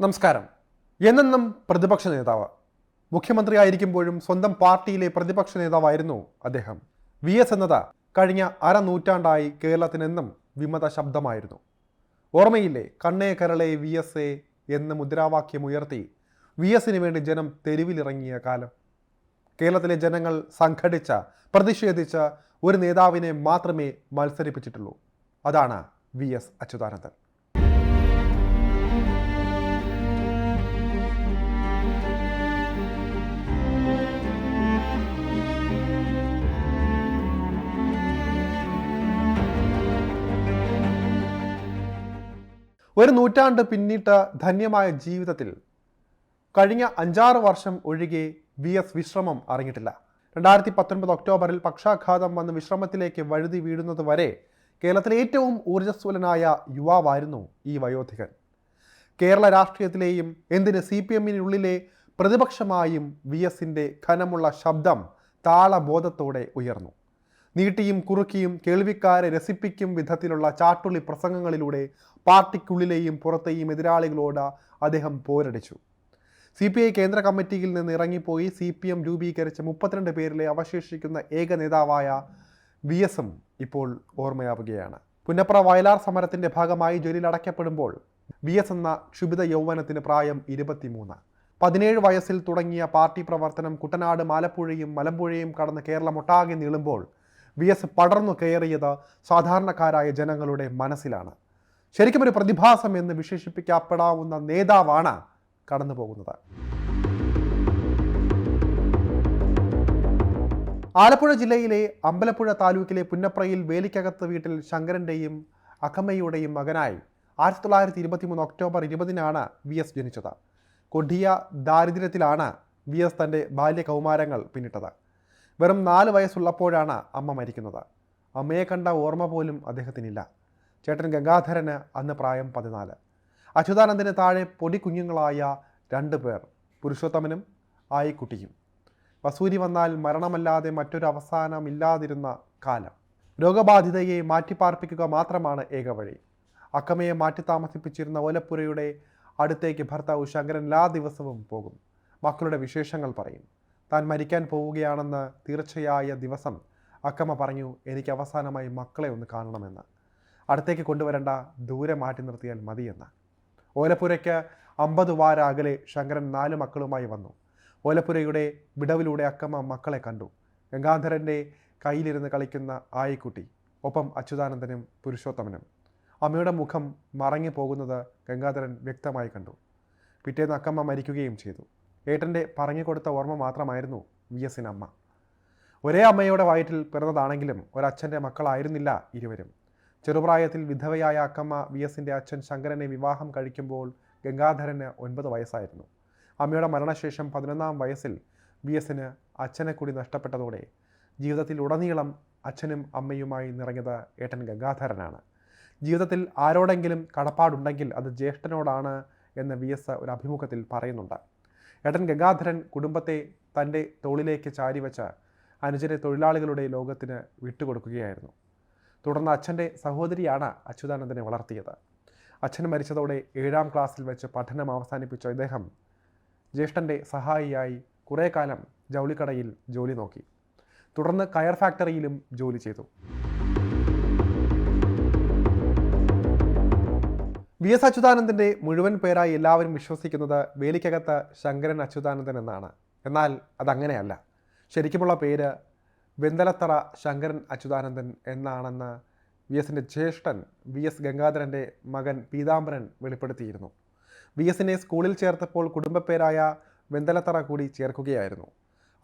നമസ്കാരം. എന്നെന്നും പ്രതിപക്ഷ നേതാവ്. മുഖ്യമന്ത്രിയായിരിക്കുമ്പോഴും സ്വന്തം പാർട്ടിയിലെ പ്രതിപക്ഷ നേതാവായിരുന്നു അദ്ദേഹം. വി എസ് എന്നത് കഴിഞ്ഞ അരനൂറ്റാണ്ടായി കേരളത്തിനെന്നും വിമത ശബ്ദമായിരുന്നു. ഓർമ്മയില്ലേ കണ്ണേ കരളെ വി എസ് എ എന്ന് മുദ്രാവാക്യം ഉയർത്തി വി എസിന് വേണ്ടി ജനം തെരുവിലിറങ്ങിയ കാലം. കേരളത്തിലെ ജനങ്ങൾ സംഘടിച്ച പ്രതിഷേധിച്ച ഒരു നേതാവിനെ മാത്രമേ മത്സരിപ്പിച്ചിട്ടുള്ളൂ. അതാണ് വി എസ് അച്യുതാനന്ദൻ. ഒരു നൂറ്റാണ്ട് പിന്നിട്ട ധന്യമായ ജീവിതത്തിൽ കഴിഞ്ഞ അഞ്ചാറ് വർഷം ഒഴികെ വി എസ് വിശ്രമം അറിഞ്ഞിട്ടില്ല. രണ്ടായിരത്തി പത്തൊൻപത് ഒക്ടോബറിൽ പക്ഷാഘാതം വന്ന് വിശ്രമത്തിലേക്ക് വഴുതി വീഴുന്നത് വരെ കേരളത്തിലെ ഏറ്റവും ഊർജസ്വലനായ യുവാവായിരുന്നു ഈ വയോധികൻ. കേരള രാഷ്ട്രീയത്തിലെയും എന്തിന് സി പി എമ്മിനുള്ളിലെ പ്രതിപക്ഷമായും വി എസിന്റെ ഘനമുള്ള ശബ്ദം താളബോധത്തോടെ ഉയർന്നു. നീട്ടിയും കുറുക്കിയും കേൾവിക്കാരെ രസിപ്പിക്കും വിധത്തിലുള്ള ചാട്ടുള്ളി പ്രസംഗങ്ങളിലൂടെ പാർട്ടിക്കുള്ളിലെയും പുറത്തെയും എതിരാളികളോട് അദ്ദേഹം പോരടിച്ചു. സി പി ഐ കേന്ദ്ര കമ്മിറ്റിയിൽ നിന്ന് ഇറങ്ങിപ്പോയി സി പി എം രൂപീകരിച്ച മുപ്പത്തിരണ്ട് പേരിലെ അവശേഷിക്കുന്ന ഏക നേതാവായ വി എസും ഇപ്പോൾ ഓർമ്മയാവുകയാണ്. പുന്നപ്ര വയലാർ സമരത്തിന്റെ ഭാഗമായി ജയിലിൽ അടയ്ക്കപ്പെടുമ്പോൾ വി എസ് എന്ന ക്ഷുഭിത യൗവനത്തിന് പ്രായം ഇരുപത്തിമൂന്ന്. പതിനേഴ് വയസ്സിൽ തുടങ്ങിയ പാർട്ടി പ്രവർത്തനം കുട്ടനാട് ആലപ്പുഴയും മലമ്പുഴയും കടന്ന് കേരളമൊട്ടാകെ നീളുമ്പോൾ വി എസ് പടർന്നു കയറിയത് സാധാരണക്കാരായ ജനങ്ങളുടെ മനസ്സിലാണ്. ശരിക്കും ഒരു പ്രതിഭാസം എന്ന് വിശേഷിപ്പിക്കപ്പെടാവുന്ന നേതാവാണ് കടന്നു പോകുന്നത്. ആലപ്പുഴ ജില്ലയിലെ അമ്പലപ്പുഴ താലൂക്കിലെ പുന്നപ്രയിൽ വേലിക്കകത്ത് വീട്ടിൽ ശങ്കരന്റെയും അഖമ്മയുടെയും മകനായി ആയിരത്തി തൊള്ളായിരത്തി ഇരുപത്തി മൂന്ന് ഒക്ടോബർ ഇരുപതിനാണ് വി എസ് ജനിച്ചത്. കൊടിയ ദാരിദ്ര്യത്തിലാണ് വി എസ് തന്റെ ബാല്യ കൗമാരങ്ങൾ പിന്നിട്ടത്. വെറും നാല് വയസ്സുള്ളപ്പോഴാണ് അമ്മ മരിക്കുന്നത്. അമ്മയെ കണ്ട ഓർമ്മ പോലും അദ്ദേഹത്തിനില്ല. ചേട്ടൻ ഗംഗാധരന് അന്ന് പ്രായം പതിനാല്. അച്യുതാനന്ദന് താഴെ പൊടി പൊടിക്കുഞ്ഞുങ്ങളായ രണ്ട് പേർ പുരുഷോത്തമനും ആയിക്കുട്ടിയും. വസൂരി വന്നാൽ മരണമല്ലാതെ മറ്റൊരു അവസാനമില്ലാതിരുന്ന കാലം. രോഗബാധിതയെ മാറ്റിപ്പാർപ്പിക്കുക മാത്രമാണ് ഏക വഴി. അക്കമയെ മാറ്റി താമസിപ്പിച്ചിരുന്ന ഓലപ്പുരയുടെ അടുത്തേക്ക് ഭർത്താവ് ശങ്കരൻ എല്ലാ ദിവസവും പോകും. മക്കളുടെ വിശേഷങ്ങൾ പറയും. താൻ മരിക്കാൻ പോവുകയാണെന്ന് തീർച്ചയായ ദിവസം അക്കമ്മ പറഞ്ഞു എനിക്ക് അവസാനമായി മക്കളെ ഒന്ന് കാണണമെന്ന്. അടുത്തേക്ക് കൊണ്ടുവരേണ്ട ദൂരെ മാറ്റി നിർത്തിയാൽ മതിയെന്ന് ഓലപ്പുരയ്ക്ക് അമ്പത് വാര അകലെ ശങ്കരൻ നാല് മക്കളുമായി വന്നു. ഓലപ്പുരയുടെ വിടവിലൂടെ അക്കമ്മ മക്കളെ കണ്ടു. ഗംഗാധരന്റെ കയ്യിലിരുന്ന് കളിക്കുന്ന ആയിക്കുട്ടി ഒപ്പം അച്യുതാനന്ദനും പുരുഷോത്തമനും. അമ്മയുടെ മുഖം മറങ്ങി പോകുന്നത് ഗംഗാധരൻ വ്യക്തമായി കണ്ടു. പിറ്റേന്ന് അക്കമ്മ മരിക്കുകയും ചെയ്തു. ഏട്ടന്റെ പറഞ്ഞു കൊടുത്ത ഓർമ്മ മാത്രമായിരുന്നു വി എസിന് അമ്മ. ഒരേ അമ്മയുടെ വയറ്റിൽ പിറന്നതാണെങ്കിലും ഒരച്ഛന്റെ മക്കളായിരുന്നില്ല ഇരുവരും. ചെറുപ്രായത്തിൽ വിധവയായ അക്കമ്മ വി എസിന്റെ അച്ഛൻ ശങ്കരനെ വിവാഹം കഴിക്കുമ്പോൾ ഗംഗാധരന് ഒൻപത് വയസ്സായിരുന്നു. അമ്മയുടെ മരണശേഷം പതിനൊന്നാം വയസ്സിൽ വി എസിന് അച്ഛനെ കൂടി നഷ്ടപ്പെട്ടതോടെ ജീവിതത്തിൽ ഉടനീളം അച്ഛനും അമ്മയുമായി നിറഞ്ഞത് ഏട്ടൻ ഗംഗാധരനാണ്. ജീവിതത്തിൽ ആരോടെങ്കിലും കടപ്പാടുണ്ടെങ്കിൽ അത് ജ്യേഷ്ഠനോടാണ് എന്ന് വി എസ് ഒരു അഭിമുഖത്തിൽ പറയുന്നുണ്ട്. ഏട്ടൻ ഗംഗാധരൻ കുടുംബത്തെ തന്റെ തോളിലേക്ക് ചാരിവെച്ച് അനുജനെ തൊഴിലാളികളുടെ ലോകത്തിന് വിട്ടുകൊടുക്കുകയായിരുന്നു. തുടർന്ന് അച്ഛന്റെ സഹോദരിയാണ് അച്യുതാനന്ദനെ വളർത്തിയത്. അച്ഛൻ മരിച്ചതോടെ ഏഴാം ക്ലാസ്സിൽ വെച്ച് പഠനം അവസാനിപ്പിച്ച ഇദ്ദേഹം ജ്യേഷ്ഠന്റെ സഹായിയായി കുറേ കാലം ജൗളിക്കടയിൽ ജോലി നോക്കി. തുടർന്ന് കയർ ഫാക്ടറിയിലും ജോലി ചെയ്തു. വി എസ് അച്യുതാനന്ദന്റെ മുഴുവൻ പേരായി എല്ലാവരും വിശ്വസിക്കുന്നത് വേലിക്കകത്ത് ശങ്കരൻ അച്യുതാനന്ദൻ എന്നാണ്. എന്നാൽ അതങ്ങനെയല്ല. ശരിക്കുമുള്ള പേര് വെന്തലത്തറ ശങ്കരൻ അച്യുതാനന്ദൻ എന്നാണെന്ന് വി എസിന്റെ ജ്യേഷ്ഠൻ വി എസ് ഗംഗാധരന്റെ മകൻ പീതാംബരൻ വെളിപ്പെടുത്തിയിരുന്നു. വി എസിനെ സ്കൂളിൽ ചേർത്തപ്പോൾ കുടുംബപ്പേരായ വെന്തലത്തറ കൂടി ചേർക്കുകയായിരുന്നു.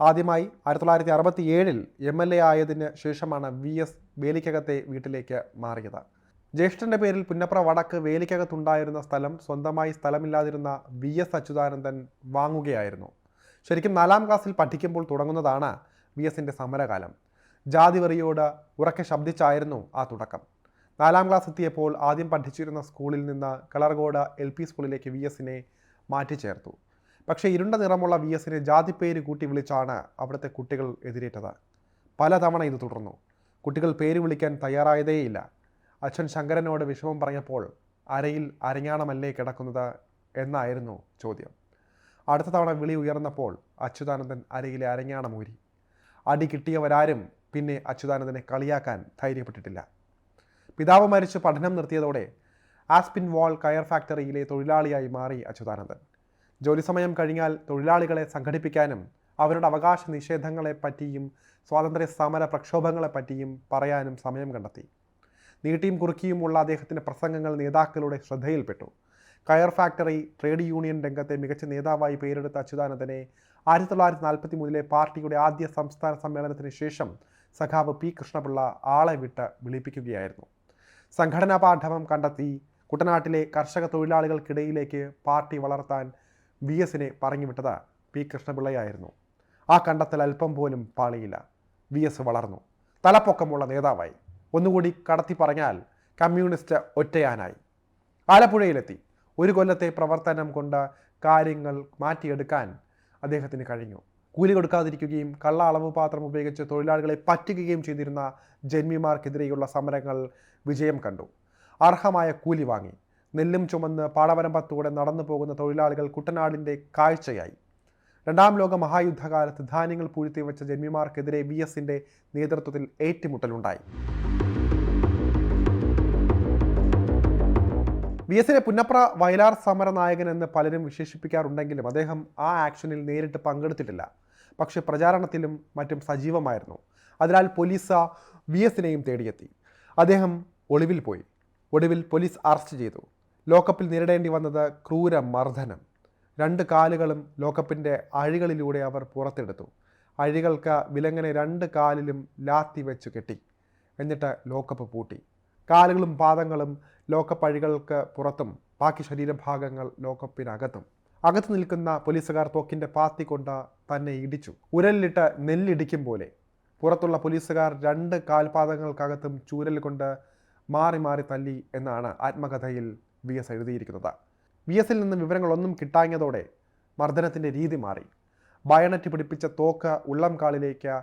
ആദ്യമായി ആയിരത്തി തൊള്ളായിരത്തി അറുപത്തി ഏഴിൽ എം എൽ എ ആയതിന് ശേഷമാണ് വി എസ് വേലിക്കകത്തെ വീട്ടിലേക്ക് മാറിയത്. ജ്യേഷ്ഠന്റെ പേരിൽ പുന്നപ്ര വടക്ക് വേലിക്കകത്തുണ്ടായിരുന്ന സ്ഥലം സ്വന്തമായി സ്ഥലമില്ലാതിരുന്ന വി എസ് അച്യുതാനന്ദൻ വാങ്ങുകയായിരുന്നു. ശരിക്കും നാലാം ക്ലാസ്സിൽ പഠിക്കുമ്പോൾ തുടങ്ങുന്നതാണ് വി എസിന്റെ സമരകാലം. ജാതിവെറിയോട് ഉറക്കെ ശബ്ദിച്ചായിരുന്നു ആ തുടക്കം. നാലാം ക്ലാസ് എത്തിയപ്പോൾ ആദ്യം പഠിച്ചിരുന്ന സ്കൂളിൽ നിന്ന് കളർഗോഡ് എൽ പി സ്കൂളിലേക്ക് വി എസിനെ മാറ്റി ചേർത്തു പക്ഷേ ഇരുണ്ട നിറമുള്ള വി എസിനെ ജാതിപ്പേര് കൂട്ടി വിളിച്ചാണ് അവിടുത്തെ കുട്ടികൾ എതിരേറ്റത്. പലതവണ ഇത് തുടർന്നു. കുട്ടികൾ പേര് വിളിക്കാൻ തയ്യാറായതേയില്ല. അച്ഛൻ ശങ്കരനോട് വിഷമം പറഞ്ഞപ്പോൾ അരയിൽ അരഞ്ഞാണമല്ലേ കിടക്കുന്നത് എന്നായിരുന്നു ചോദ്യം. അടുത്ത തവണ വിളി ഉയർന്നപ്പോൾ അച്യുതാനന്ദൻ അരയിലെ അരഞ്ഞാണമൂരി അടി കിട്ടിയവരാരും പിന്നെ അച്യുതാനന്ദനെ കളിയാക്കാൻ ധൈര്യപ്പെട്ടിട്ടില്ല. പിതാവ് മരിച്ച് പഠനം നിർത്തിയതോടെ ആസ്പിൻ വാൾ കയർ ഫാക്ടറിയിലെ തൊഴിലാളിയായി മാറി അച്യുതാനന്ദൻ. ജോലി സമയം കഴിഞ്ഞാൽ തൊഴിലാളികളെ സംഘടിപ്പിക്കാനും അവരുടെ അവകാശ നിഷേധങ്ങളെ പറ്റിയും സ്വാതന്ത്ര്യ സമര പ്രക്ഷോഭങ്ങളെ പറ്റിയും പറയാനും സമയം കണ്ടെത്തി. നീട്ടിയും കുറുക്കിയുമുള്ള അദ്ദേഹത്തിന്റെ പ്രസംഗങ്ങൾ നേതാക്കളുടെ ശ്രദ്ധയിൽപ്പെട്ടു. കയർ ഫാക്ടറി ട്രേഡ് യൂണിയൻ രംഗത്തെ മികച്ച നേതാവായി പേരെടുത്ത അച്യുതാനന്ദനെ ആയിരത്തി തൊള്ളായിരത്തി നാൽപ്പത്തി മൂന്നിലെ പാർട്ടിയുടെ ആദ്യ സംസ്ഥാന സമ്മേളനത്തിന് ശേഷം സഖാവ് പി കൃഷ്ണപിള്ള ആളെ വിട്ട് വിളിപ്പിക്കുകയായിരുന്നു. സംഘടനാ പാഠവം കണ്ടെത്തി കുട്ടനാട്ടിലെ കർഷക തൊഴിലാളികൾക്കിടയിലേക്ക് പാർട്ടി വളർത്താൻ വി എസിനെ പറഞ്ഞുവിട്ടത് പി കൃഷ്ണപിള്ളയായിരുന്നു. ആ കണ്ടെത്തൽ അല്പം പോലും പാളിയില്ല. വി എസ് വളർന്നു. തലപ്പൊക്കമുള്ള നേതാവായി. ഒന്നുകൂടി കടത്തി പറഞ്ഞാൽ കമ്മ്യൂണിസ്റ്റ് ഒറ്റയാനായി. ആലപ്പുഴയിലെത്തി. ഒരു കൊല്ലത്തെ പ്രവർത്തനം കൊണ്ട് കാര്യങ്ങൾ മാറ്റിയെടുക്കാൻ അദ്ദേഹത്തിന് കഴിഞ്ഞു. കൂലി കൊടുക്കാതിരിക്കുകയും കള്ള അളവ് പാത്രം ഉപയോഗിച്ച് തൊഴിലാളികളെ പറ്റിക്കുകയും ചെയ്തിരുന്ന ജന്മിമാർക്കെതിരെയുള്ള സമരങ്ങൾ വിജയം കണ്ടു. അർഹമായ കൂലി വാങ്ങി. നെല്ലും ചുമന്ന് പാടവരമ്പത്തൂടെ നടന്നു പോകുന്ന തൊഴിലാളികൾ കുട്ടനാടിന്റെ കാഴ്ചയായി. രണ്ടാം ലോക മഹായുദ്ധകാലത്ത് ധാന്യങ്ങൾ പൂഴ്ത്തി വെച്ച ജന്മിമാർക്കെതിരെ വി എസിന്റെ നേതൃത്വത്തിൽ ഏറ്റുമുട്ടലുണ്ടായി. വി എസിനെ പുന്നപ്ര വയലാർ സമര നായകൻ എന്ന് പലരും വിശേഷിപ്പിക്കാറുണ്ടെങ്കിലും അദ്ദേഹം ആ ആക്ഷനിൽ നേരിട്ട് പങ്കെടുത്തിട്ടില്ല. പക്ഷെ പ്രചാരണത്തിലും മറ്റും സജീവമായിരുന്നു. അതിനാൽ പോലീസ് വി എസിനെയും തേടിയെത്തി. അദ്ദേഹം ഒളിവിൽ പോയി. ഒടുവിൽ പോലീസ് അറസ്റ്റ് ചെയ്തു. ലോക്കപ്പിൽ നേരിടേണ്ടി വന്നത് ക്രൂര മർദ്ദനം രണ്ട് കാലുകളും ലോക്കപ്പിന്റെ അഴികളിലൂടെ അവർ പുറത്തെടുത്തു. അഴികൾക്ക് വിലങ്ങനെ രണ്ട് കാലിലും ലാത്തി വെച്ച് കെട്ടി. എന്നിട്ട് ലോക്കപ്പ് പൂട്ടി. കാലുകളും പാദങ്ങളും ലോക്കപ്പ് അഴികൾക്ക് പുറത്തും ബാക്കി ശരീരഭാഗങ്ങൾ ലോക്കപ്പിനകത്തും. അകത്ത് നിൽക്കുന്ന പോലീസുകാർ തോക്കിന്റെ പാത്തി കൊണ്ട് തന്നെ ഇടിച്ചു. ഉരലിലിട്ട് നെല്ലിടിക്കും പോലെ. പുറത്തുള്ള പോലീസുകാർ രണ്ട് കാൽപാദങ്ങൾക്കകത്തും ചൂരൽ കൊണ്ട് മാറി മാറി തല്ലി എന്നാണ് ആത്മകഥയിൽ വി എസ് എഴുതിയിരിക്കുന്നത്. വി എസിൽ നിന്ന് വിവരങ്ങളൊന്നും കിട്ടാഞ്ഞതോടെ മർദ്ദനത്തിന്റെ രീതി മാറി. ബയണറ്റ് പിടിപ്പിച്ച തോക്ക് ഉള്ളം കാളിലേക്ക്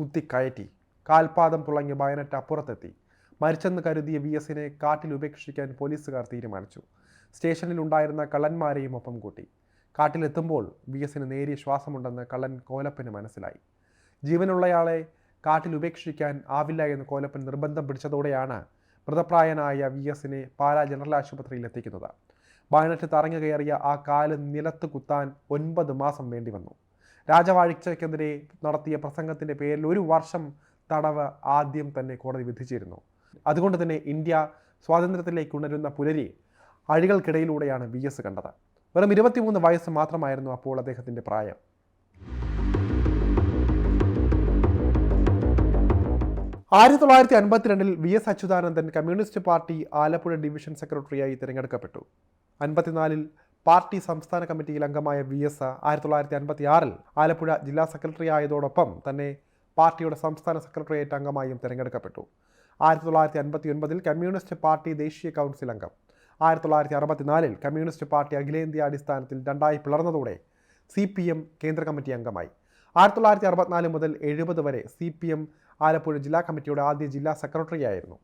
കുത്തിക്കയറ്റി കാൽപാദം പുളങ്ങി ബയണറ്റ് അപ്പുറത്തെത്തി. മരിച്ചെന്ന് കരുതിയ വി എസിനെ കാട്ടിൽ ഉപേക്ഷിക്കാൻ പോലീസുകാർ തീരുമാനിച്ചു. സ്റ്റേഷനിൽ ഉണ്ടായിരുന്ന കള്ളന്മാരെയും ഒപ്പം കൂട്ടി. കാട്ടിലെത്തുമ്പോൾ വി എസിന് നേരിയ ശ്വാസമുണ്ടെന്ന് കള്ളൻ കോലപ്പന് മനസ്സിലായി. ജീവനുള്ളയാളെ കാട്ടിൽ ഉപേക്ഷിക്കാൻ ആവില്ല എന്ന് കോലപ്പൻ നിർബന്ധം പിടിച്ചതോടെയാണ് മൃതപ്രായനായ വി എസിനെ പാലാ ജനറൽ ആശുപത്രിയിൽ എത്തിക്കുന്നത്. ബാനറ്റ് തറഞ്ഞു കയറിയ ആ കാൽ നിലത്ത് കുത്താൻ ഒൻപത് മാസം വേണ്ടി വന്നു. രാജവാഴ്ചയ്ക്കെതിരെ നടത്തിയ പ്രസംഗത്തിന്റെ പേരിൽ ഒരു വർഷം തടവ് ആദ്യം തന്നെ കോടതി വിധിച്ചിരുന്നു. അതുകൊണ്ട് തന്നെ ഇന്ത്യ സ്വാതന്ത്ര്യത്തിലേക്ക് ഉണരുന്ന പുലരി അഴികൾക്കിടയിലൂടെയാണ് വി എസ് കണ്ടത്. വെറും ഇരുപത്തിമൂന്ന് വയസ്സ് മാത്രമായിരുന്നു അപ്പോൾ അദ്ദേഹത്തിന്റെ പ്രായം. ആയിരത്തി തൊള്ളായിരത്തി അൻപത്തിരണ്ടിൽ V S Achuthanandan communist party Alappuzha division സെക്രട്ടറിയായി തിരഞ്ഞെടുക്കപ്പെട്ടു. അൻപത്തിനാലിൽ പാർട്ടി സംസ്ഥാന കമ്മിറ്റിയിൽ അംഗമായ വി എസ് ആയിരത്തി തൊള്ളായിരത്തി അൻപത്തി ആറിൽ ആലപ്പുഴ ജില്ലാ സെക്രട്ടറി ആയതോടൊപ്പം തന്നെ പാർട്ടിയുടെ സംസ്ഥാന സെക്രട്ടേറിയറ്റ് അംഗമായും തിരഞ്ഞെടുക്കപ്പെട്ടു. ആയിരത്തി തൊള്ളായിരത്തി അൻപത്തി ഒൻപതിൽ കമ്മ്യൂണിസ്റ്റ് പാർട്ടി ദേശീയ കൗൺസിൽ അംഗം. ആയിരത്തി തൊള്ളായിരത്തി അറുപത്തിനാലിൽ കമ്മ്യൂണിസ്റ്റ് പാർട്ടി അഖിലേന്ത്യാ അടിസ്ഥാനത്തിൽ രണ്ടായി പിളർന്നതോടെ സി പി എം കേന്ദ്ര കമ്മിറ്റി അംഗമായി. ആയിരത്തി തൊള്ളായിരത്തി അറുപത്തിനാല് മുതൽ എഴുപത് വരെ സി പി എം ആലപ്പുഴ ജില്ലാ കമ്മിറ്റിയുടെ ആദ്യ ജില്ലാ സെക്രട്ടറിയായിരുന്നു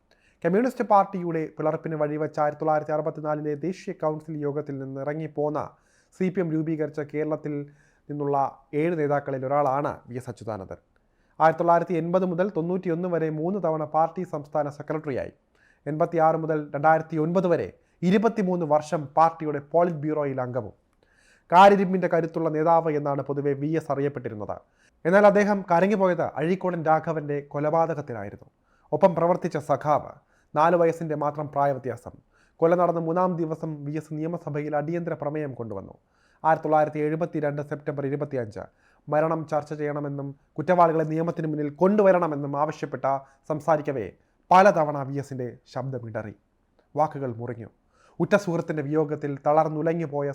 കമ്മ്യൂണിസ്റ്റ് പാർട്ടിയുടെ പിളർപ്പിന് വഴിവെച്ച ആയിരത്തി തൊള്ളായിരത്തി അറുപത്തിനാലിലെ ദേശീയ കൗൺസിൽ യോഗത്തിൽ നിന്ന് ഇറങ്ങിപ്പോന്ന സി പി എം രൂപീകരിച്ച കേരളത്തിൽ നിന്നുള്ള ഏഴ് നേതാക്കളിൽ ഒരാളാണ് വി എസ് അച്യുതാനന്ദൻ. ആയിരത്തി തൊള്ളായിരത്തി എൺപത് മുതൽ തൊണ്ണൂറ്റിയൊന്ന് വരെ മൂന്ന് തവണ പാർട്ടി സംസ്ഥാന സെക്രട്ടറിയായി. എൺപത്തി ആറ് മുതൽ രണ്ടായിരത്തി ഒൻപത് വരെ ഇരുപത്തിമൂന്ന് വർഷം പാർട്ടിയുടെ പോളിറ്റ് ബ്യൂറോയിൽ അംഗവും. കാരിരുമ്പിന്റെ കരുത്തുള്ള നേതാവ് എന്നാണ് പൊതുവെ വി എസ് അറിയപ്പെട്ടിരുന്നത്. എന്നാൽ അദ്ദേഹം കരങ്ങിപ്പോയത് അഴീക്കോടൻ രാഘവന്റെ കൊലപാതകത്തിനായിരുന്നു. ഒപ്പം പ്രവർത്തിച്ച സഖാവ് നാല് വയസ്സിന്റെ മാത്രം പ്രായവ്യത്യാസം. കൊല നടന്ന മൂന്നാം ദിവസം വി എസ് നിയമസഭയിൽ അടിയന്തര പ്രമേയം കൊണ്ടുവന്നു. ആയിരത്തി തൊള്ളായിരത്തി എഴുപത്തി രണ്ട് സെപ്റ്റംബർ ഇരുപത്തിയഞ്ച് മരണം ചർച്ച ചെയ്യണമെന്നും കുറ്റവാളികളെ നിയമത്തിന് മുന്നിൽ കൊണ്ടുവരണമെന്നും ആവശ്യപ്പെട്ട സംസാരിക്കവേ പലതവണ വി എസിന്റെ ശബ്ദമിടറി. വാക്കുകൾ മുറിഞ്ഞു. ഉറ്റ സുഹൃത്തിന്റെ വിയോഗത്തിൽ തളർന്നുലഞ്ഞു പോയ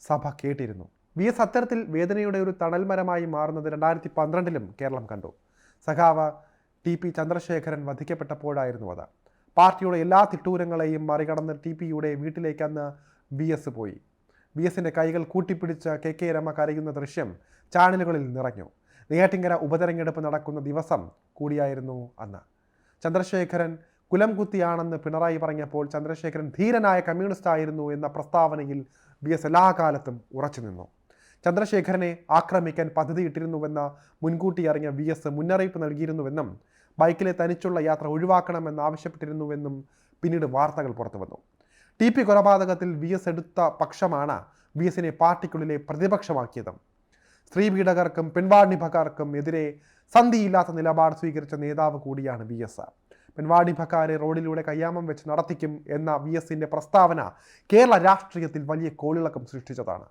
സഭ കേട്ടിരുന്നു. വി എസ് അത്തരത്തിൽ വേദനയുടെ ഒരു തണൽമരമായി മാറുന്നത് രണ്ടായിരത്തി പന്ത്രണ്ടിലും കേരളം കണ്ടു. സഖാവ് ടി പി ചന്ദ്രശേഖരൻ വധിക്കപ്പെട്ടപ്പോഴായിരുന്നു അത്. പാർട്ടിയുടെ എല്ലാ തിട്ടൂരങ്ങളെയും മറികടന്ന് ടി പിയുടെ വീട്ടിലേക്ക് അന്ന് വി എസ് പോയി. വി എസിന്റെ കൈകൾ കൂട്ടിപ്പിടിച്ച് കെ കെ രമ കരയുന്ന ദൃശ്യം ചാനലുകളിൽ നിറഞ്ഞു. നെയ്യാറ്റിങ്കര ഉപതെരഞ്ഞെടുപ്പ് നടക്കുന്ന ദിവസം കൂടിയായിരുന്നു അന്ന്. ചന്ദ്രശേഖരൻ കുലം കുത്തിയാണെന്ന് പിണറായി പറഞ്ഞപ്പോൾ ചന്ദ്രശേഖരൻ ധീരനായ കമ്മ്യൂണിസ്റ്റ് ആയിരുന്നു എന്ന പ്രസ്താവനയിൽ ബി എസ് എല്ലാ കാലത്തും ഉറച്ചു നിന്നു. ചന്ദ്രശേഖരനെ ആക്രമിക്കാൻ പദ്ധതിയിട്ടിരുന്നുവെന്ന് മുൻകൂട്ടി അറിഞ്ഞ വി എസ് മുന്നറിയിപ്പ് നൽകിയിരുന്നുവെന്നും ബൈക്കിലെ തനിച്ചുള്ള യാത്ര ഒഴിവാക്കണമെന്ന് ആവശ്യപ്പെട്ടിരുന്നുവെന്നും പിന്നീട് വാർത്തകൾ പുറത്തു വന്നു ടി പി കൊലപാതകത്തിൽ വി എസ് എടുത്ത പക്ഷമാണ് വി എസിനെ പാർട്ടിക്കുള്ളിലെ പ്രതിപക്ഷമാക്കിയത്. സ്ത്രീ പീഡകർക്കും പിൻവാണിഭക്കാർക്കും എതിരെ സന്ധിയില്ലാത്ത നിലപാട് സ്വീകരിച്ച നേതാവ് കൂടിയാണ് വി എസ്. പെൺവാണിഭക്കാരെ റോഡിലൂടെ കയ്യാമം വെച്ച് നടത്തിക്കും എന്ന വി എസിന്റെ പ്രസ്താവന കേരള രാഷ്ട്രീയത്തിൽ വലിയ കോളിളക്കം സൃഷ്ടിച്ചതാണ്.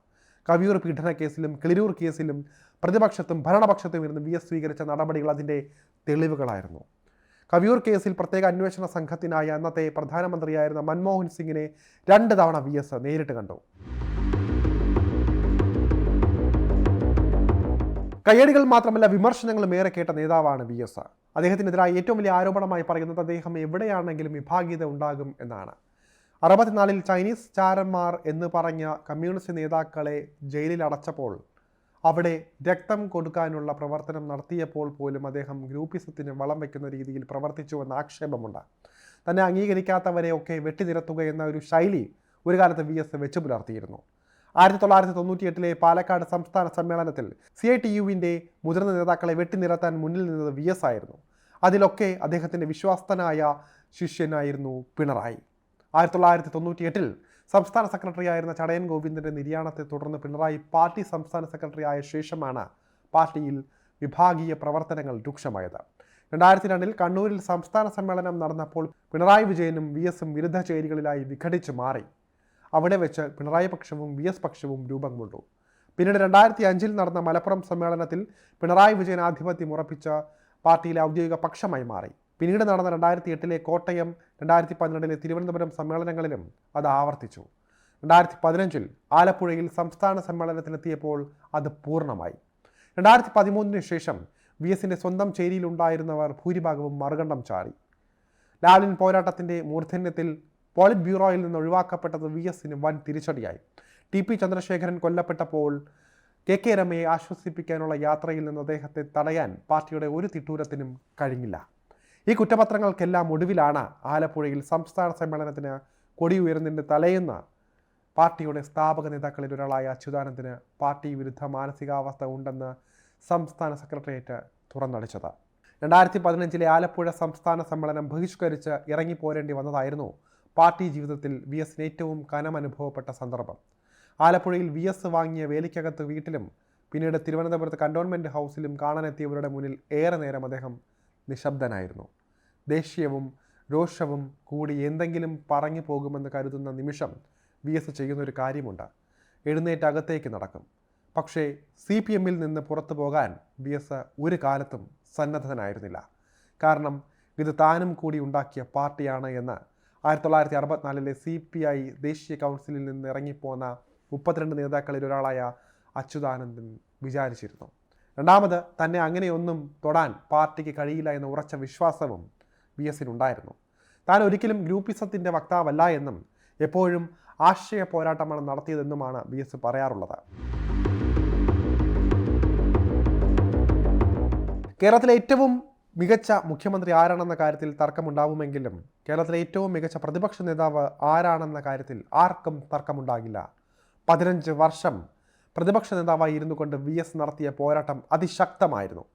കവിയൂർ പീഡന കേസിലും കിളിരൂർ കേസിലും പ്രതിപക്ഷത്തും ഭരണപക്ഷത്തും ഇരുന്ന് വി എസ് സ്വീകരിച്ച നടപടികൾ അതിന്റെ തെളിവുകളായിരുന്നു. കവിയൂർ കേസിൽ പ്രത്യേക അന്വേഷണ സംഘത്തിനായി അന്നത്തെ പ്രധാനമന്ത്രിയായിരുന്ന മൻമോഹൻ സിംഗിനെ രണ്ട് തവണ വി എസ് നേരിട്ട് കണ്ടു. കയ്യടികൾ മാത്രമല്ല വിമർശനങ്ങളും ഏറെ കേട്ട നേതാവാണ് വി എസ്. അദ്ദേഹത്തിനെതിരായ ഏറ്റവും വലിയ ആരോപണമായി പറയുന്നത് അദ്ദേഹം എവിടെയാണെങ്കിലും വിഭാഗീയത ഉണ്ടാകും എന്നാണ്. അറുപത്തിനാലിൽ ചൈനീസ് ചാരന്മാർ എന്ന് പറഞ്ഞ കമ്മ്യൂണിസ്റ്റ് നേതാക്കളെ ജയിലിൽ അടച്ചപ്പോൾ അവിടെ രക്തം കൊടുക്കാനുള്ള പ്രവർത്തനം നടത്തിയപ്പോൾ പോലും അദ്ദേഹം ഗ്രൂപ്പിസത്തിന് വളം വയ്ക്കുന്ന രീതിയിൽ പ്രവർത്തിച്ചുവെന്ന ആക്ഷേപമുണ്ട്. തന്നെ അംഗീകരിക്കാത്തവരെ ഒക്കെ വെട്ടിനിരത്തുക എന്ന ഒരു ശൈലി ഒരു കാലത്ത് വി എസ് വെച്ചു പുലർത്തിയിരുന്നു. ആയിരത്തി തൊള്ളായിരത്തി തൊണ്ണൂറ്റി എട്ടിലെ പാലക്കാട് സംസ്ഥാന സമ്മേളനത്തിൽ സി ഐ ടി യുവിന്റെ മുതിർന്ന നേതാക്കളെ വെട്ടിനിരത്താൻ മുന്നിൽ നിന്നത് വി എസ് ആയിരുന്നു. അതിലൊക്കെ അദ്ദേഹത്തിന്റെ വിശ്വാസ്തനായ ശിഷ്യനായിരുന്നു പിണറായി. ആയിരത്തി തൊള്ളായിരത്തി തൊണ്ണൂറ്റി എട്ടിൽ സംസ്ഥാന സെക്രട്ടറി ആയിരുന്ന ചടയൻ ഗോവിന്ദന്റെ നിര്യാണത്തെ തുടർന്ന് പിണറായി പാർട്ടി സംസ്ഥാന സെക്രട്ടറി ആയ ശേഷമാണ് പാർട്ടിയിൽ വിഭാഗീയ പ്രവർത്തനങ്ങൾ രൂക്ഷമായത്. രണ്ടായിരത്തി രണ്ടിൽ കണ്ണൂരിൽ സംസ്ഥാന സമ്മേളനം നടന്നപ്പോൾ പിണറായി വിജയനും വി എസും വിരുദ്ധ ചേരികളിലായി വിഘടിച്ച് മാറി. അവിടെ വെച്ച് പിണറായി പക്ഷവും വി എസ് പക്ഷവും രൂപം കൊണ്ടു. പിന്നീട് രണ്ടായിരത്തി അഞ്ചിൽ നടന്ന മലപ്പുറം സമ്മേളനത്തിൽ പിണറായി വിജയൻ ആധിപത്യം ഉറപ്പിച്ച പാർട്ടിയിലെ ഔദ്യോഗിക പക്ഷമായി മാറി. പിന്നീട് നടന്ന രണ്ടായിരത്തി എട്ടിലെ കോട്ടയം രണ്ടായിരത്തി പന്ത്രണ്ടിലെ തിരുവനന്തപുരം സമ്മേളനങ്ങളിലും അത് ആവർത്തിച്ചു. രണ്ടായിരത്തി പതിനഞ്ചിൽ ആലപ്പുഴയിൽ സംസ്ഥാന സമ്മേളനത്തിനെത്തിയപ്പോൾ അത് പൂർണമായി. രണ്ടായിരത്തി പതിമൂന്നിന് ശേഷം വി എസിന്റെ സ്വന്തം ചേരിയിലുണ്ടായിരുന്നവർ ഭൂരിഭാഗവും മറുകണ്ഠം ചാടി. ലാലിൻ പോരാട്ടത്തിന്റെ മൂർധന്യത്തിൽ പോളിറ്റ് ബ്യൂറോയിൽ നിന്ന് ഒഴിവാക്കപ്പെട്ടത് വി എസിന് വൻ തിരിച്ചടിയായി. ടി പി ചന്ദ്രശേഖരൻ കൊല്ലപ്പെട്ടപ്പോൾ കെ കെ രമയെ ആശ്വസിപ്പിക്കാനുള്ള യാത്രയിൽ നിന്ന് അദ്ദേഹത്തെ തടയാൻ പാർട്ടിയുടെ ഒരു തിട്ടൂരത്തിനും കഴിഞ്ഞില്ല. ഈ കുറ്റപത്രങ്ങൾക്കെല്ലാം ഒടുവിലാണ് ആലപ്പുഴയിൽ സംസ്ഥാന സമ്മേളനത്തിന് കൊടിയുയരുന്നതിന്റെ തലയെന്ന പാർട്ടിയുടെ സ്ഥാപക നേതാക്കളിൽ ഒരാളായ അച്യുതാനന്ദന് പാർട്ടി വിരുദ്ധ മാനസികാവസ്ഥ ഉണ്ടെന്ന് സംസ്ഥാന സെക്രട്ടേറിയറ്റ് തുറന്നടിച്ചത്. രണ്ടായിരത്തി പതിനഞ്ചിലെ ആലപ്പുഴ സംസ്ഥാന സമ്മേളനം ബഹിഷ്കരിച്ച് ഇറങ്ങിപ്പോരേണ്ടി വന്നതായിരുന്നു പാർട്ടി ജീവിതത്തിൽ വി എസിന് ഏറ്റവും കനമനുഭവപ്പെട്ട സന്ദർഭം. ആലപ്പുഴയിൽ വി എസ് വാങ്ങിയ വേലിക്കകത്ത് വീട്ടിലും പിന്നീട് തിരുവനന്തപുരത്ത് കണ്ടോൺമെന്റ് ഹൗസിലും കാണാനെത്തിയവരുടെ മുന്നിൽ ഏറെ നേരം അദ്ദേഹം നിശബ്ദനായിരുന്നു. ദേഷ്യവും രോഷവും കൂടി എന്തെങ്കിലും പറഞ്ഞു പോകുമെന്ന് കരുതുന്ന നിമിഷം വി എസ് ചെയ്യുന്നൊരു കാര്യമുണ്ട്. എഴുന്നേറ്റ് അകത്തേക്ക് നടക്കും. പക്ഷേ സി പി എമ്മിൽ നിന്ന് പുറത്തു പോകാൻ വി എസ് ഒരു കാലത്തും സന്നദ്ധനായിരുന്നില്ല. കാരണം ഇത് താനും കൂടി ഉണ്ടാക്കിയ പാർട്ടിയാണ് എന്ന് ആയിരത്തി തൊള്ളായിരത്തി അറുപത്തിനാലിലെ സി പി ഐ ദേശീയ കൗൺസിലിൽ നിന്ന് ഇറങ്ങിപ്പോന്ന മുപ്പത്തിരണ്ട് നേതാക്കളിൽ ഒരാളായ അച്യുതാനന്ദൻ വിചാരിച്ചിരുന്നു. രണ്ടാമത് തന്നെ അങ്ങനെയൊന്നും തൊടാൻ പാർട്ടിക്ക് കഴിയില്ല എന്ന ഉറച്ച വിശ്വാസവും വി എസിനുണ്ടായിരുന്നു താൻ ഒരിക്കലും ഗ്രൂപ്പിസത്തിന്റെ വക്താവല്ല എന്നും എപ്പോഴും ആശയ പോരാട്ടമാണ് നടത്തിയതെന്നുമാണ് വി എസ് പറയാറുള്ളത്. കേരളത്തിലെ ഏറ്റവും മികച്ച മുഖ്യമന്ത്രി ആരാണെന്ന കാര്യത്തിൽ തർക്കമുണ്ടാവുമെങ്കിലും കേരളത്തിലെ ഏറ്റവും മികച്ച പ്രതിപക്ഷ നേതാവ് ആരാണെന്ന കാര്യത്തിൽ ആർക്കും തർക്കമുണ്ടാകില്ല. പതിനഞ്ച് വർഷം പ്രതിപക്ഷ നേതാവായി ഇരുന്നു കൊണ്ട് വി എസ് നടത്തിയ പോരാട്ടം അതിശക്തമായിരുന്നു.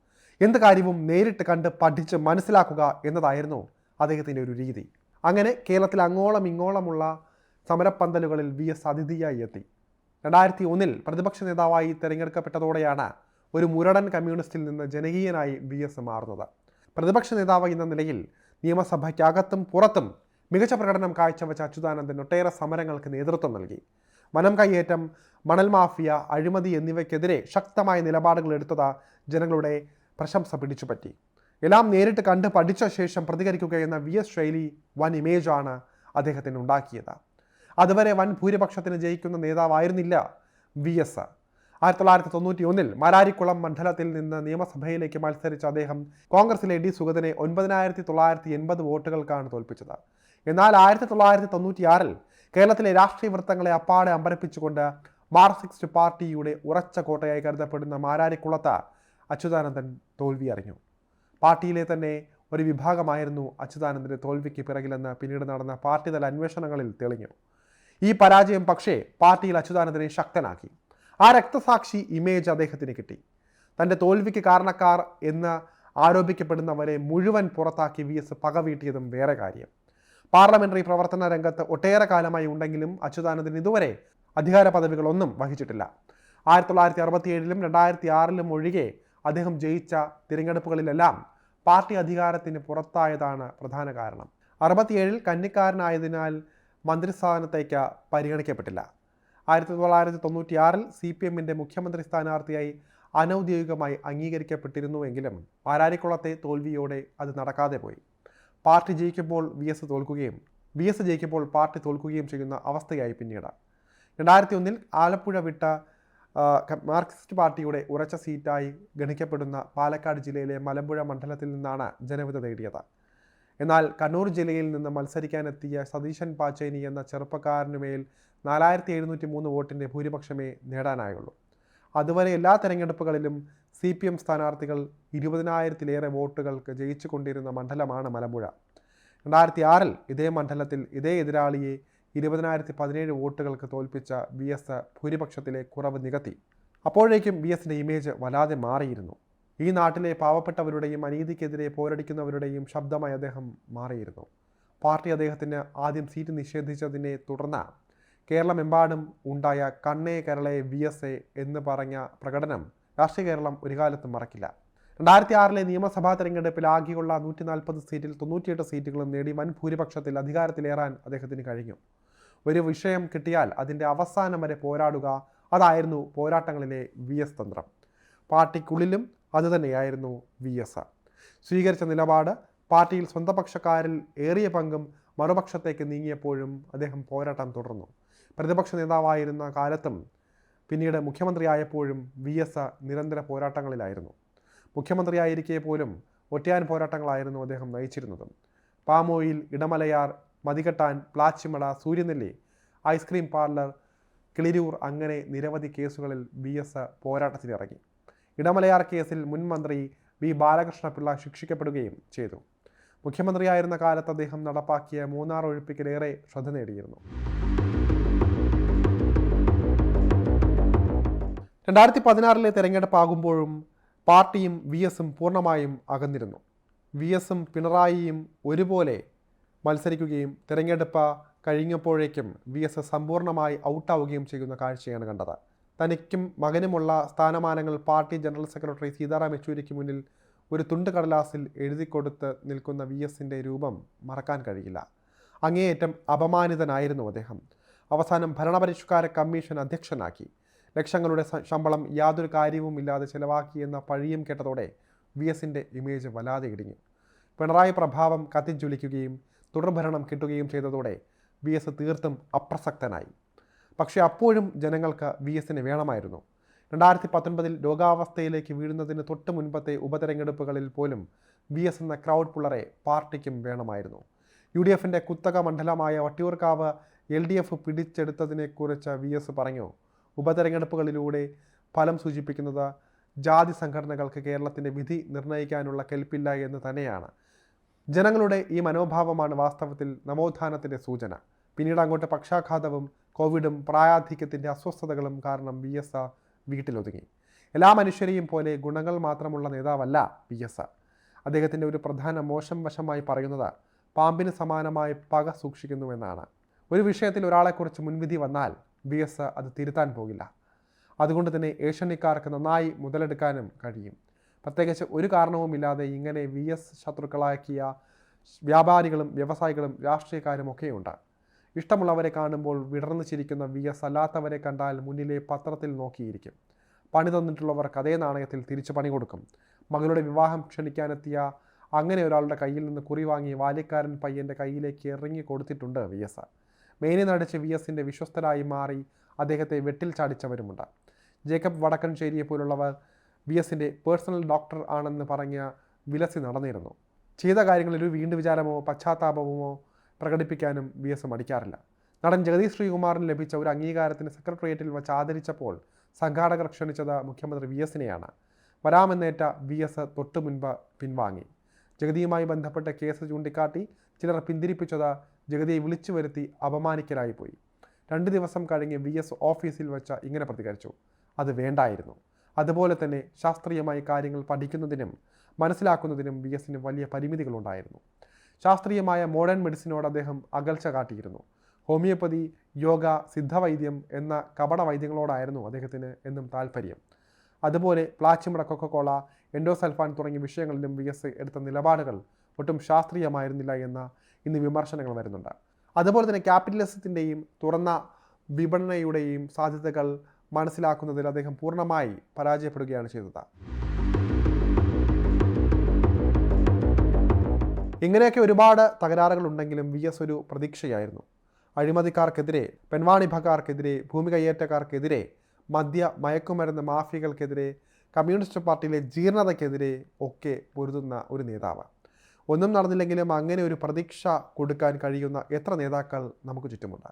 എന്ത് കാര്യവും നേരിട്ട് കണ്ട് പഠിച്ച് മനസ്സിലാക്കുക എന്നതായിരുന്നു അദ്ദേഹത്തിന്റെ ഒരു രീതി. അങ്ങനെ കേരളത്തിൽ അങ്ങോളം ഇങ്ങോളമുള്ള സമരപ്പന്തലുകളിൽ വി എസ് അതിഥിയായി എത്തി. രണ്ടായിരത്തി ഒന്നിൽ പ്രതിപക്ഷ നേതാവായി തിരഞ്ഞെടുക്കപ്പെട്ടതോടെയാണ് ഒരു മുരടൻ കമ്മ്യൂണിസ്റ്റിൽ നിന്ന് ജനകീയനായി വി എസ് മാറുന്നത്. പ്രതിപക്ഷ നേതാവ് എന്ന നിലയിൽ നിയമസഭയ്ക്കകത്തും പുറത്തും മികച്ച പ്രകടനം കാഴ്ചവെച്ച അച്യുതാനന്ദൻ ഒട്ടേറെ സമരങ്ങൾക്ക് നേതൃത്വം നൽകി. വനം കയ്യേറ്റം മണൽ മാഫിയ അഴിമതി എന്നിവയ്ക്കെതിരെ ശക്തമായ നിലപാടുകൾ എടുത്തത് ജനങ്ങളുടെ പ്രശംസ പിടിച്ചുപറ്റി. എല്ലാം നേരിട്ട് കണ്ട് പഠിച്ച ശേഷം പ്രതികരിക്കുക എന്ന വി എസ് ശൈലി വൻ ഇമേജാണ് അദ്ദേഹത്തിന് ഉണ്ടാക്കിയത്. അതുവരെ വൻ ഭൂരിപക്ഷത്തിന് ജയിക്കുന്ന നേതാവായിരുന്നില്ല വി എസ്. ആയിരത്തി തൊള്ളായിരത്തി തൊണ്ണൂറ്റി ഒന്നിൽ മരാരിക്കുളം മണ്ഡലത്തിൽ നിന്ന് നിയമസഭയിലേക്ക് മത്സരിച്ച അദ്ദേഹം കോൺഗ്രസിലെ ഡി സുഗതനെ ഒൻപതിനായിരത്തി തൊള്ളായിരത്തി എൺപത് വോട്ടുകൾക്കാണ് തോൽപ്പിച്ചത്. എന്നാൽ ആയിരത്തി തൊള്ളായിരത്തി തൊണ്ണൂറ്റിയാറിൽ കേരളത്തിലെ രാഷ്ട്രീയ വൃത്തങ്ങളെ അപ്പാടെ അമ്പരപ്പിച്ചുകൊണ്ട് മാർക്സിസ്റ്റ് പാർട്ടിയുടെ ഉറച്ച കോട്ടയായി കരുതപ്പെടുന്ന മാരാരിക്കുളത്ത് അച്യുതാനന്ദൻ തോൽവി അറിഞ്ഞു. പാർട്ടിയിലെ തന്നെ ഒരു വിഭാഗമായിരുന്നു അച്യുതാനന്ദന്റെ തോൽവിക്ക് പിറകിലെന്ന് പിന്നീട് നടന്ന പാർട്ടിതല അന്വേഷണങ്ങളിൽ തെളിഞ്ഞു. ഈ പരാജയം പക്ഷേ പാർട്ടിയിൽ അച്യുതാനന്ദനെ ശക്തനാക്കി. ആ രക്തസാക്ഷി ഇമേജ് അദ്ദേഹത്തിന് കിട്ടി. തന്റെ തോൽവിക്ക് കാരണക്കാർ എന്ന് ആരോപിക്കപ്പെടുന്നവരെ മുഴുവൻ പുറത്താക്കി വി എസ് പകവീട്ടിയതും വേറെ കാര്യം. പാർലമെന്ററി പ്രവർത്തന രംഗത്ത് ഒട്ടേറെ കാലമായി ഉണ്ടെങ്കിലും അച്യുതാനന്ദൻ ഇതുവരെ അധികാര പദവികളൊന്നും വഹിച്ചിട്ടില്ല. ആയിരത്തി തൊള്ളായിരത്തി അറുപത്തിയേഴിലും രണ്ടായിരത്തി ആറിലും ഒഴികെ അദ്ദേഹം ജയിച്ച തിരഞ്ഞെടുപ്പുകളിലെല്ലാം പാർട്ടി അധികാരത്തിന് പുറത്തായതാണ് പ്രധാന കാരണം. അറുപത്തിയേഴിൽ കന്നിക്കാരനായതിനാൽ മന്ത്രിസ്ഥാനത്തേക്ക് പരിഗണിക്കപ്പെട്ടില്ല. ആയിരത്തി തൊള്ളായിരത്തി തൊണ്ണൂറ്റിയാറിൽ സി പി എമ്മിന്റെ മുഖ്യമന്ത്രി സ്ഥാനാർത്ഥിയായി അനൗദ്യോഗികമായി അംഗീകരിക്കപ്പെട്ടിരുന്നുവെങ്കിലും പാരാരിക്കുളത്തെ തോൽവിയോടെ അത് നടക്കാതെ പോയി. പാർട്ടി ജയിക്കുമ്പോൾ വി എസ് തോൽക്കുകയും വി എസ് ജയിക്കുമ്പോൾ പാർട്ടി തോൽക്കുകയും ചെയ്യുന്ന അവസ്ഥയായി പിന്നീട്. രണ്ടായിരത്തി ഒന്നിൽ ആലപ്പുഴ വിട്ട മാർക്സിസ്റ്റ് പാർട്ടിയുടെ ഉറച്ച സീറ്റായി ഗണിക്കപ്പെടുന്ന പാലക്കാട് ജില്ലയിലെ മലമ്പുഴ മണ്ഡലത്തിൽ നിന്നാണ് ജനവിധ നേടിയത്. എന്നാൽ കണ്ണൂർ ജില്ലയിൽ നിന്ന് മത്സരിക്കാനെത്തിയ സതീശൻ പാച്ചേനി എന്ന ചെറുപ്പക്കാരനുമേൽ നാലായിരത്തി എഴുന്നൂറ്റി മൂന്ന് വോട്ടിന്റെ ഭൂരിപക്ഷമേ നേടാനായുള്ളൂ. അതുവരെ എല്ലാ തെരഞ്ഞെടുപ്പുകളിലും സി പി എം സ്ഥാനാർത്ഥികൾ ഇരുപതിനായിരത്തിലേറെ വോട്ടുകൾക്ക് ജയിച്ചു കൊണ്ടിരുന്ന മണ്ഡലമാണ് മലമ്പുഴ. രണ്ടായിരത്തി ആറിൽ ഇതേ മണ്ഡലത്തിൽ ഇതേ എതിരാളിയെ ഇരുപതിനായിരത്തി പതിനേഴ് വോട്ടുകൾക്ക് തോൽപ്പിച്ച വി എസ് ഭൂരിപക്ഷത്തിലെ കുറവ് നികത്തി. അപ്പോഴേക്കും വി എസിന്റെ ഇമേജ് വല്ലാതെ മാറിയിരുന്നു. ഈ നാട്ടിലെ പാവപ്പെട്ടവരുടെയും അനീതിക്കെതിരെ പോരടിക്കുന്നവരുടെയും ശബ്ദമായി അദ്ദേഹം മാറിയിരുന്നു. പാർട്ടി അദ്ദേഹത്തിന് ആദ്യം സീറ്റ് നിഷേധിച്ചതിനെ തുടർന്ന് കേരളമെമ്പാടും ഉണ്ടായ കണ്ണേ കേരളെ വി എസ് എ എന്ന് പറഞ്ഞ പ്രകടനം രാഷ്ട്രീയ കേരളം ഒരു കാലത്തും മറക്കില്ല. രണ്ടായിരത്തി ആറിലെ നിയമസഭാ തെരഞ്ഞെടുപ്പിൽ ആകെയുള്ള നൂറ്റി നാൽപ്പത് സീറ്റിൽ തൊണ്ണൂറ്റിയെട്ട് സീറ്റുകളും നേടി വൻ ഭൂരിപക്ഷത്തിൽ അധികാരത്തിലേറാൻ അദ്ദേഹത്തിന് കഴിഞ്ഞു. ഒരു വിഷയം കിട്ടിയാൽ അതിന്റെ അവസാനം വരെ പോരാടുക അതായിരുന്നു പോരാട്ടങ്ങളിലെ വി എസ് തന്ത്രം. പാർട്ടിക്കുള്ളിലും അതുതന്നെയായിരുന്നു വി എസ് സ്വീകരിച്ച നിലപാട് പാർട്ടിയിൽ സ്വന്തപക്ഷക്കാരിൽ ഏറിയ പങ്കും മറുപക്ഷത്തേക്ക് നീങ്ങിയപ്പോഴും അദ്ദേഹം പോരാട്ടം തുടർന്നു. പ്രതിപക്ഷ നേതാവായിരുന്ന കാലത്തും പിന്നീട് മുഖ്യമന്ത്രിയായപ്പോഴും വി എസ് നിരന്തര പോരാട്ടങ്ങളിലായിരുന്നു. മുഖ്യമന്ത്രിയായിരിക്കെ പോലും ഒറ്റയാൻ പോരാട്ടങ്ങളായിരുന്നു അദ്ദേഹം നയിച്ചിരുന്നത്. Palm oil Idamalayar Mathikettan Plachimada Suryanelli ice cream parlour Kiliroor അങ്ങനെ നിരവധി കേസുകളിൽ ബി എസ് പോരാട്ടത്തിനിറങ്ങി. ഇടമലയാർ കേസിൽ മുൻ മന്ത്രി വി ബാലകൃഷ്ണപിള്ള ശിക്ഷിക്കപ്പെടുകയും ചെയ്തു. മുഖ്യമന്ത്രിയായിരുന്ന കാലത്ത് അദ്ദേഹം നടപ്പാക്കിയ മൂന്നാർ ഒഴിപ്പിക്കലേറെ ശ്രദ്ധ നേടിയിരുന്നു. രണ്ടായിരത്തി പതിനാറിലെ തെരഞ്ഞെടുപ്പാകുമ്പോഴും പാർട്ടിയും വി എസും പൂർണമായും അകന്നിരുന്നു. വി എസും പിണറായിയും ഒരുപോലെ മത്സരിക്കുകയും തെരഞ്ഞെടുപ്പ് കഴിഞ്ഞപ്പോഴേക്കും വി എസ് സമ്പൂർണമായി ഔട്ടാവുകയും ചെയ്യുന്ന കാഴ്ചയാണ് കണ്ടത്. തനിക്കും മകനുമുള്ള സ്ഥാനമാനങ്ങൾ പാർട്ടി ജനറൽ സെക്രട്ടറി സീതാറാം യെച്ചൂരിക്ക് മുന്നിൽ ഒരു തുണ്ട് കടലാസിൽ എഴുതി കൊടുത്ത് നിൽക്കുന്ന വി എസിന്റെ രൂപം മറക്കാൻ കഴിയില്ല. അങ്ങേയറ്റം അപമാനിതനായിരുന്നു അദ്ദേഹം. അവസാനം ഭരണപരിഷ്കാര കമ്മീഷൻ അധ്യക്ഷനാക്കി. ലക്ഷങ്ങളുടെ ശമ്പളം യാതൊരു കാര്യവുമില്ലാതെ ചെലവാക്കിയെന്ന പഴിയും കേട്ടതോടെ വി എസിന്റെ ഇമേജ് വല്ലാതെ ഇടിഞ്ഞു. പിണറായി പ്രഭാവം കത്തിജ്വലിക്കുകയും തുടർഭരണം കിട്ടുകയും ചെയ്തതോടെ വി എസ് തീർത്തും അപ്രസക്തനായി. പക്ഷേ അപ്പോഴും ജനങ്ങൾക്ക് വി എസിനെ വേണമായിരുന്നു. രണ്ടായിരത്തി പത്തൊൻപതിൽ രോഗാവസ്ഥയിലേക്ക് വീഴുന്നതിന് തൊട്ട് മുൻപത്തെ ഉപതെരഞ്ഞെടുപ്പുകളിൽ പോലും വി എസ് എന്ന ക്രൗഡ് പുള്ളറെ പാർട്ടിക്കും വേണമായിരുന്നു. യു ഡി എഫിന്റെ കുത്തക മണ്ഡലമായ വട്ടിയൂർക്കാവ് എൽ ഡി എഫ് പിടിച്ചെടുത്തതിനെക്കുറിച്ച് വി എസ് പറഞ്ഞു ഉപതെരഞ്ഞെടുപ്പുകളിലൂടെ ഫലം സൂചിപ്പിക്കുന്നത് ജാതി സംഘടനകൾക്ക് കേരളത്തിന്റെ വിധി നിർണയിക്കാനുള്ള കെൽപ്പില്ല എന്ന് തന്നെയാണ്. ജനങ്ങളുടെ ഈ മനോഭാവമാണ് വാസ്തവത്തിൽ നവോത്ഥാനത്തിന്റെ സൂചന. പിന്നീട് അങ്ങോട്ട് പക്ഷാഘാതവും കോവിഡും പ്രായാധിക്യത്തിന്റെ അസ്വസ്ഥതകളും കാരണം വി എസ് വീട്ടിലൊതുങ്ങി. എല്ലാ മനുഷ്യരെയും പോലെ ഗുണങ്ങൾ മാത്രമുള്ള നേതാവല്ല വി എസ് അദ്ദേഹത്തിന്റെ ഒരു പ്രധാന മോശം വശമായി പറയുന്നത് പാമ്പിന് സമാനമായി പക സൂക്ഷിക്കുന്നുവെന്നാണ് ഒരു വിഷയത്തിൽ ഒരാളെക്കുറിച്ച് മുൻവിധി വന്നാൽ വി എസ് അത് തിരുത്താൻ പോകില്ല. അതുകൊണ്ട് തന്നെ ഏഷ്യനിക്കാർക്ക് നന്നായി മുതലെടുക്കാനും കഴിയും. പ്രത്യേകിച്ച് ഒരു കാരണവുമില്ലാതെ ഇങ്ങനെ വി എസ് ശത്രുക്കളാക്കിയ വ്യാപാരികളും വ്യവസായികളും രാഷ്ട്രീയക്കാരും ഒക്കെയുണ്ട്. ഇഷ്ടമുള്ളവരെ കാണുമ്പോൾ വിടർന്നു ചിരിക്കുന്ന വി എസ് അല്ലാത്തവരെ കണ്ടാൽ മുന്നിലെ പത്രത്തിൽ നോക്കിയിരിക്കും. പണി തന്നിട്ടുള്ളവർക്ക് അതേ നാണയത്തിൽ തിരിച്ചു പണി കൊടുക്കും. മകളുടെ വിവാഹം ക്ഷണിക്കാനെത്തിയ അങ്ങനെ ഒരാളുടെ കയ്യിൽ നിന്ന് കുറി വാങ്ങി വാലിക്കാരൻ പയ്യന്റെ കയ്യിലേക്ക് ഇറങ്ങി കൊടുത്തിട്ടുണ്ട് വി എസ് മേനി നടിച്ച് വി എസിന്റെ വിശ്വസ്തരായി മാറി അദ്ദേഹത്തെ വെട്ടിൽ ചാടിച്ചവരുമുണ്ട്. ജേക്കബ് വടക്കൻചേരിയെ പോലുള്ളവർ വി എസിന്റെ പേഴ്സണൽ ഡോക്ടർ ആണെന്ന് പറഞ്ഞ് വിലസി നടന്നിരുന്നു. ചെയ്ത കാര്യങ്ങളിൽ ഒരു വീണ്ടും വിചാരമോ പശ്ചാത്താപമോ പ്രകടിപ്പിക്കാനും വി എസ് മടിക്കാറില്ല. നടൻ ജഗദീഷ് ശ്രീകുമാറിന് ലഭിച്ച ഒരു അംഗീകാരത്തിന് സെക്രട്ടേറിയറ്റിൽ വച്ച് ആദരിച്ചപ്പോൾ സംഘാടകർ ക്ഷണിച്ചത് മുഖ്യമന്ത്രി വി എസിനെയാണ് വരാമെന്നേറ്റ വി എസ് തൊട്ടു മുൻപ് പിൻവാങ്ങി. ജഗതിയുമായി ബന്ധപ്പെട്ട കേസ് ചൂണ്ടിക്കാട്ടി ചിലർ പിന്തിരിപ്പിച്ചത് ജഗതിയെ വിളിച്ചു വരുത്തി അപമാനിക്കലായിപ്പോയി രണ്ട് ദിവസം കഴിഞ്ഞ് വി എസ് ഓഫീസിൽ വെച്ച ഇങ്ങനെ പ്രതികരിച്ചു. അത് വേണ്ടായിരുന്നു. അതുപോലെ തന്നെ ശാസ്ത്രീയമായി കാര്യങ്ങൾ പഠിക്കുന്നതിനും മനസ്സിലാക്കുന്നതിനും വി എസിന് വലിയ പരിമിതികളുണ്ടായിരുന്നു. ശാസ്ത്രീയമായ മോഡേൺ മെഡിസിനോട് അദ്ദേഹം അകൽച്ച കാട്ടിയിരുന്നു. ഹോമിയോപ്പതി യോഗ സിദ്ധവൈദ്യം എന്ന കപട വൈദ്യങ്ങളോടായിരുന്നു അദ്ദേഹത്തിന് എന്നും താല്പര്യം അതുപോലെ പ്ലാച്ചിമട കൊക്കക്കോള എൻഡോസൽഫാൻ തുടങ്ങിയ വിഷയങ്ങളിലും വി എസ് എടുത്ത നിലപാടുകൾ ഒട്ടും ശാസ്ത്രീയമായിരുന്നില്ല എന്ന ഇന്ന് വിമർശനങ്ങൾ വരുന്നുണ്ട്. അതുപോലെ തന്നെ ക്യാപിറ്റലിസത്തിന്റെയും തുറന്ന വിപണനയുടെയും സാധ്യതകൾ മനസ്സിലാക്കുന്നതിൽ അദ്ദേഹം പൂർണമായി പരാജയപ്പെടുകയാണ് ചെയ്തത്. ഇങ്ങനെയൊക്കെ ഒരുപാട് തകരാറുകൾ ഉണ്ടെങ്കിലും വി എസ് ഒരു പ്രതീക്ഷയായിരുന്നു. അഴിമതിക്കാർക്കെതിരെ പെൺവാണിഭക്കാർക്കെതിരെ ഭൂമി കയ്യേറ്റക്കാർക്കെതിരെ മദ്യ മയക്കുമരുന്ന് മാഫിയകൾക്കെതിരെ കമ്മ്യൂണിസ്റ്റ് പാർട്ടിയിലെ ജീർണതയ്ക്കെതിരെ ഒക്കെ പൊരുതുന്ന ഒരു നേതാവ്. ഒന്നും നടന്നില്ലെങ്കിലും അങ്ങനെ ഒരു പ്രതീക്ഷ കൊടുക്കാൻ കഴിയുന്ന എത്ര നേതാക്കൾ നമുക്ക് ചുറ്റുമുണ്ട്?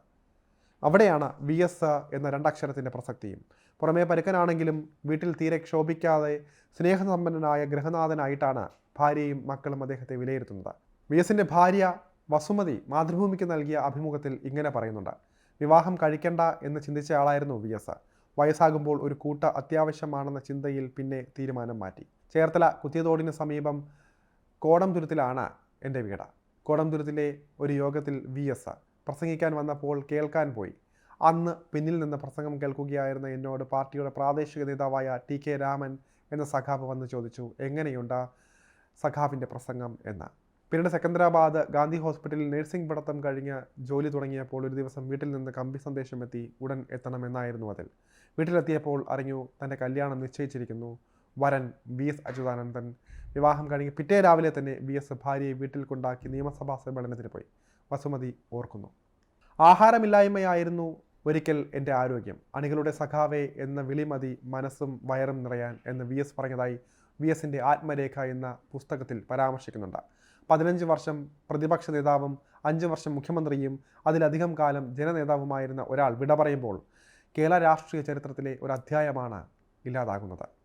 അവിടെയാണ് വി എസ് എന്ന രണ്ടക്ഷരത്തിന്റെ പ്രസക്തിയും. പുറമേ പരുക്കനാണെങ്കിലും വീട്ടിൽ തീരെ ക്ഷോഭിക്കാതെ സ്നേഹസമ്പന്നനായ ഗൃഹനാഥനായിട്ടാണ് ഭാര്യയും മക്കളും അദ്ദേഹത്തെ വിലയിരുത്തുന്നത്. വി എസിന്റെ ഭാര്യ വസുമതി മാതൃഭൂമിക്ക് നൽകിയ അഭിമുഖത്തിൽ ഇങ്ങനെ പറയുന്നുണ്ട്. വിവാഹം കഴിക്കണ്ട എന്ന് ചിന്തിച്ച ആളായിരുന്നു വി എസ് വയസ്സാകുമ്പോൾ ഒരു കൂട്ട അത്യാവശ്യമാണെന്ന ചിന്തയിൽ പിന്നെ തീരുമാനം മാറ്റി. ചേർത്തല കുത്തിയതോടിന് സമീപം കോടംതുരുത്തിലാണ് എന്റെ വീട് കോടംതുരുത്തിലെ ഒരു യോഗത്തിൽ വി എസ് പ്രസംഗിക്കാൻ വന്നപ്പോൾ കേൾക്കാൻ പോയി. അന്ന് പിന്നിൽ നിന്ന് പ്രസംഗം കേൾക്കുകയായിരുന്ന എന്നോട് പാർട്ടിയുടെ പ്രാദേശിക നേതാവായ ടി കെ രാമൻ എന്ന സഖാബ് വന്ന് ചോദിച്ചു എങ്ങനെയുണ്ട് സഖാബിന്റെ പ്രസംഗം? എന്ന്. പിന്നീട് സെക്കന്ദരാബാദ് ഗാന്ധി ഹോസ്പിറ്റലിൽ നഴ്സിംഗ് പഠിത്തം കഴിഞ്ഞ് ജോലി തുടങ്ങിയപ്പോൾ ഒരു ദിവസം വീട്ടിൽ നിന്ന് കമ്പി സന്ദേശം എത്തി ഉടൻ എത്തണമെന്നായിരുന്നു അതിൽ. വീട്ടിലെത്തിയപ്പോൾ അറിഞ്ഞു തന്റെ കല്യാണം നിശ്ചയിച്ചിരിക്കുന്നു. വരൻ വി എസ് അച്യുതാനന്ദൻ വിവാഹം കഴിഞ്ഞ് പിറ്റേ രാവിലെ തന്നെ വി എസ് ഭാര്യയെ വീട്ടിൽ കൊണ്ടാക്കി നിയമസഭാ സമ്മേളനത്തിന് പോയി. വസുമതി ഓർക്കുന്നു. ആഹാരമില്ലായ്മയായിരുന്നു ഒരിക്കൽ എന്റെ ആരോഗ്യം. അണികളുടെ സഖാവേ എന്ന വിളിമതി മനസ്സും വയറും നിറയാൻ എന്ന് വി എസ് പറഞ്ഞതായി വി എസിന്റെ ആത്മരേഖ എന്ന പുസ്തകത്തിൽ പരാമർശിക്കുന്നുണ്ട്. പതിനഞ്ച് വർഷം പ്രതിപക്ഷ നേതാവും അഞ്ച് വർഷം മുഖ്യമന്ത്രിയും അതിലധികം കാലം ജനനേതാവുമായിരുന്ന ഒരാൾ വിട പറയുമ്പോൾ കേരള രാഷ്ട്രീയ ചരിത്രത്തിലെ ഒരു അധ്യായമാണ് ഇല്ലാതാകുന്നത്.